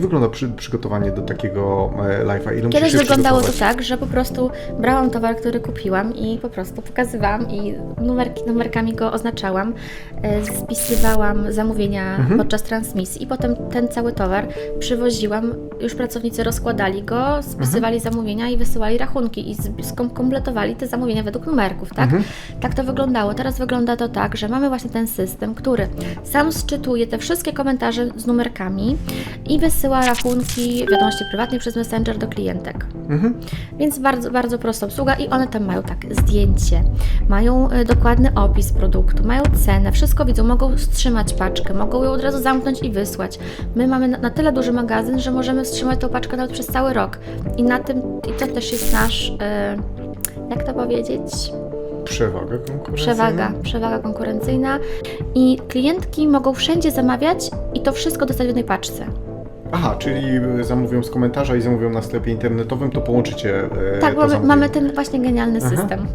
wygląda przy, przygotowanie do takiego e, live'a? Ile Kiedyś wyglądało to tak, że po prostu brałam towar, który kupiłam i po prostu pokazywałam i numerki, numerkami go oznaczałam, e, spisywałam zamówienia Mhm. podczas transmisji i potem ten cały towar przywoziłam, już pracownicy rozkładali go, spisywali Mhm. zamówienia i wysyłali rachunki i z- skom- kompletowali te zamówienia według numerków, tak? Mhm. Tak to wyglądało. Teraz wygląda to tak, że mamy właśnie ten system, który sam sczytuje te wszystkie komentarze z numerkami i wysyła rachunki wiadomości prywatnej przez Messenger do klientek. Mhm. Więc bardzo, bardzo prosta obsługa i one tam mają tak zdjęcie, mają y, dokładny opis produktu, mają cenę, wszystko widzą, mogą wstrzymać paczkę, mogą ją od razu zamknąć i wysłać. My mamy na, na tyle duży magazyn, że możemy wstrzymać tą paczkę nawet przez cały rok. I na tym, i to też jest nasz, y, jak to powiedzieć, Przewaga konkurencyjna? przewaga, przewaga konkurencyjna. I klientki mogą wszędzie zamawiać i to wszystko dostać w jednej paczce. Aha, czyli e, zamówią z komentarza i zamówią na sklepie internetowym, to połączycie e, Tak, to mamy, ten właśnie genialny Aha. system.